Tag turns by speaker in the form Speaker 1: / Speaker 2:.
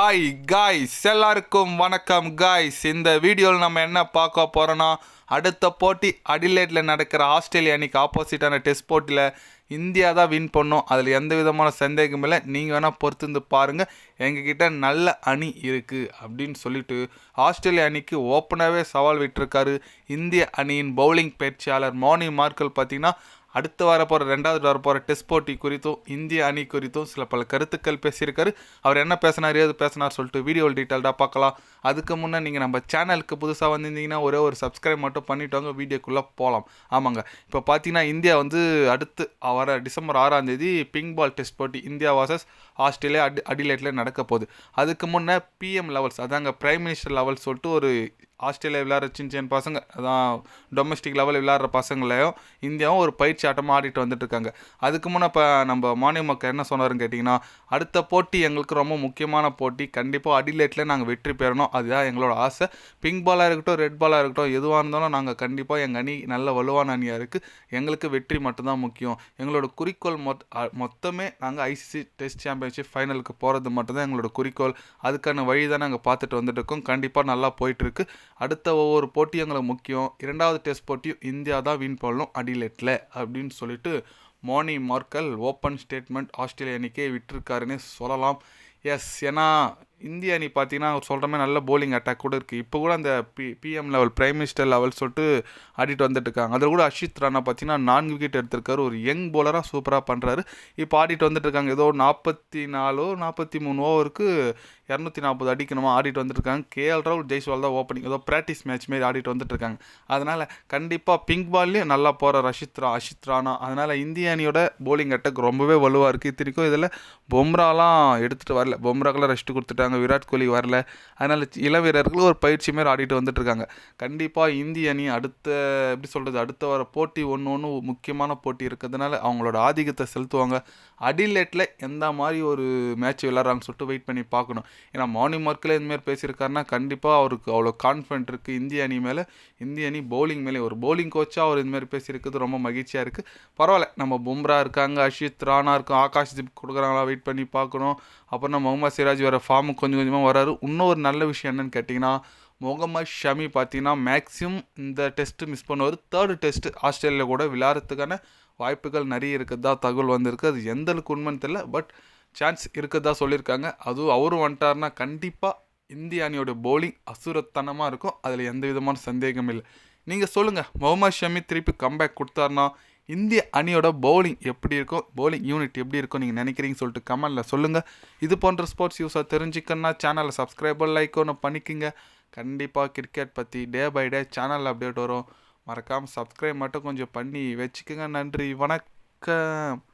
Speaker 1: Hi guys எல்லாருக்கும் வணக்கம் guys இந்த வீடியோவில் நம்ம என்ன பார்க்க போகிறோன்னா அடுத்த போட்டி அடிலேட்டில் நடக்கிற ஆஸ்திரேலியா அணிக்கு ஆப்போசிட்டான டெஸ்ட் போட்டியில் இந்தியா தான் வின் பண்ணோம். அதில் எந்த விதமான சந்தேகமும் இல்லை. நீங்கள் வேணால் பொறுத்து இருந்து பாருங்கள் எங்ககிட்ட நல்ல அணி இருக்குது அப்படின்னு சொல்லிட்டு ஆஸ்திரேலியா அணிக்கு ஓப்பனாகவே சவால் விட்டிருக்காரு இந்திய அணியின் பவுலிங் பயிற்சியாளர் மோனி மார்க்கல். பார்த்தீங்கன்னா அடுத்து வரப்போகிற ரெண்டாவது வரப்போகிற டெஸ்ட் போட்டி குறித்தும் இந்திய அணி குறித்தும் சில பல கருத்துக்கள் பேசியிருக்காரு. அவர் என்ன பேசினார் ஏது பேசினார் சொல்லிட்டு வீடியோ டீட்டெயில்டாக பார்க்கலாம். அதுக்கு முன்னே நீங்கள் நம்ம சேனலுக்கு புதுசாக வந்திருந்தீங்கன்னா ஒரே ஒரு சப்ஸ்கிரைப் மட்டும் பண்ணிட்டு வீடியோக்குள்ளே போகலாம் ஆமாங்க. இப்போ பார்த்தீங்கன்னா இந்தியா வந்து அடுத்து வர டிசம்பர் ஆறாம் தேதி பிங்க் பால் டெஸ்ட் போட்டி இந்தியா வாசஸ் ஆஸ்திரேலியா அடி அடிலேட்டில் நடக்க போகுது. அதுக்கு முன்னே பிஎம் லெவல்ஸ் அதாங்க பிரைம் மினிஸ்டர் லெவல்ஸ் சொல்லிட்டு ஒரு ஆஸ்திரேலியா விளையாடுற சின்ன சின்ன பசங்க அதான் டொமஸ்டிக் லெவலில் விளையாடுற பசங்களையும் இந்தியாவும் ஒரு பயிற்சி ஆட்டமாக ஆடிட்டு வந்துட்டுருக்காங்க அதுக்கு முன்னே இப்போ நம்ம மானிய மக்கள் என்ன சொன்னாருன்னு கேட்டிங்கன்னா அடுத்த போட்டி எங்களுக்கு ரொம்ப முக்கியமான போட்டி. கண்டிப்பாக அடிலேட்டில் நாங்கள் வெற்றி பெறணும். அதுதான் எங்களோட ஆசை. பிங்க் பாலாக இருக்கட்டும் ரெட் பாலாக இருக்கட்டும் எதுவாக இருந்தாலும் நாங்கள் கண்டிப்பாக எங்கள் அணி நல்ல வலுவான அணியாக இருக்குது எங்களுக்கு வெற்றி மட்டும்தான் முக்கியம். எங்களோட குறிக்கோள் மொத் மொத்தமே நாங்கள் ஐசிசி டெஸ்ட் சாம்பியன்ஷிப் ஃபைனலுக்கு போகிறது மட்டும்தான் எங்களோட குறிக்கோள். அதுக்கான வழி தான் நாங்கள் பார்த்துட்டு வந்துட்டு இருக்கோம். கண்டிப்பாக நல்லா போயிட்டுருக்கு அடுத்த ஒவ்வொரு போட்டியும் எங்களுக்கு முக்கியம். இரண்டாவது டெஸ்ட் போட்டியும் இந்தியா தான் வின் பண்ணணும் அடிலேட்டில் அப்படின்னு சொல்லிட்டு மோனி மார்க்கல் ஓப்பன் ஸ்டேட்மெண்ட் ஆஸ்திரேலிய அணிக்கே விட்டிருக்காருன்னு சொல்லலாம். எஸ் ஏன்னா இந்திய அணி பார்த்தீங்கன்னா அவர் சொல்கிற மாதிரி நல்ல போலிங் அட்டாக் கூட இருக்குது இப்போ கூட அந்த P PM level prime minister level சொல்லிட்டு ஆடிட்டு வந்துட்டுருக்காங்க அதில் கூட அஷித் ராணா பார்த்தீங்கன்னா நான்கு விக்கெட் எடுத்திருக்காரு. ஒரு யங் போலராக சூப்பராக பண்ணுறாரு இப்போ ஆடிட்டு வந்துட்டுருக்காங்க ஏதோ நாற்பத்தி நாலோ நாற்பத்தி மூணு ஓவருக்கு இரநூத்தி நாற்பது அடிக்கணுமா ஆடிட்டு வந்துட்டுருக்காங்க கேஎல் ராகுல் ஜெய்ஸ்வால் தான் ஓப்பனிங் ஏதோ ப்ராக்டிஸ் மேட்ச் மாரி ஆடிட்டு வந்துட்டுருக்காங்க அதனால் கண்டிப்பாக பிங்க் பால்லையும் நல்லா போகிற அஷித் ரா அஷித் ராணா. அதனால் இந்திய அணியோட போலிங் அட்டாக் ரொம்பவே வலுவாக இருக்குது இத்தனைக்கும் இதில் பொம்ராலாம் எடுத்துகிட்டு வரல. பொம்ராக்கெல்லாம் ரெஸ்ட் கொடுத்துட்டாங்க. விராட் கோலி வரல. அதனால் இளம் வீரர்கள் ஒரு பயிற்சி மாரி ஆடிட்டு வந்துட்டு இருக்காங்க கண்டிப்பாக இந்திய அணி அடுத்த எப்படி சொல்கிறது அடுத்த வர போட்டி ஒன்று ஒன்று முக்கியமான போட்டி இருக்கிறதுனால அவங்களோட ஆதிக்கத்தை செலுத்துவாங்க. அடிலேட்டில் எந்த மாதிரி ஒரு மேட்ச் விளாட்றாங்கன்னு சொல்லிட்டு வெயிட் பண்ணி பார்க்கணும். ஏன்னா மார்னிங் மார்க்கில் இந்தமாரி பேசியிருக்காருன்னா கண்டிப்பாக அவருக்கு அவ்வளோ கான்ஃபிடென்ட் இருக்குது இந்திய அணி மேலே இந்திய அணி பவுலிங் மேலே. ஒரு பவுலிங் கோச்சாக அவர் இந்தமாரி பேசியிருக்கிறது ரொம்ப மகிழ்ச்சியாக இருக்குது பரவாயில்ல நம்ம பும்ரா இருக்காங்க அஷித் ராணா இருக்கும் ஆகாஷ் தீப் கொடுக்குறாங்களா வெயிட் பண்ணி பார்க்கணும். அப்புறம் நம்ம முகமது சிராஜ் வர ஃபார்முக்கு கொஞ்சம் கொஞ்சமாக வராரு. இன்னொரு நல்ல விஷயம் என்னன்னு கேட்டிங்கன்னா முகமது ஷமி பார்த்தீங்கன்னா மேக்ஸிமம் இந்த டெஸ்ட்டு மிஸ் பண்ணுவார். தேர்டு டெஸ்ட் ஆஸ்திரேலியா கூட விளையாடுறதுக்கான வாய்ப்புகள் நிறைய இருக்கிறதா தகவல் வந்திருக்கு. அது எந்த அளவுக்கு உண்மைன்னு தெரியல பட் சான்ஸ் இருக்கிறதா சொல்லியிருக்காங்க. அதுவும் அவரும் வந்துட்டாருன்னா கண்டிப்பாக இந்திய அணியோட போலிங் அசுரத்தனமாக இருக்கும். அதில் எந்த விதமான சந்தேகம் இல்லை. நீங்கள் சொல்லுங்கள் முகமது ஷமி திருப்பி கம்பேக் கொடுத்தாருன்னா இந்திய அணியோட பவுலிங் எப்படி இருக்கும் பவுலிங் யூனிட் எப்படி இருக்கும் நீங்கள் நினைக்கிறீங்கன்னு சொல்லிட்டு கமெண்டில் சொல்லுங்கள் இது போன்ற ஸ்போர்ட்ஸ் யூஸாக தெரிஞ்சுக்கணுன்னா சேனலை சப்ஸ்கிரைபர் லைக் ஒன்று பண்ணிக்கோங்க. கண்டிப்பாக கிரிக்கெட் பற்றி day by day channel update வரும். மறக்காமல் சப்ஸ்கிரைப் மட்டும் கொஞ்சம் பண்ணி வச்சுக்கோங்க. நன்றி. வணக்கம்.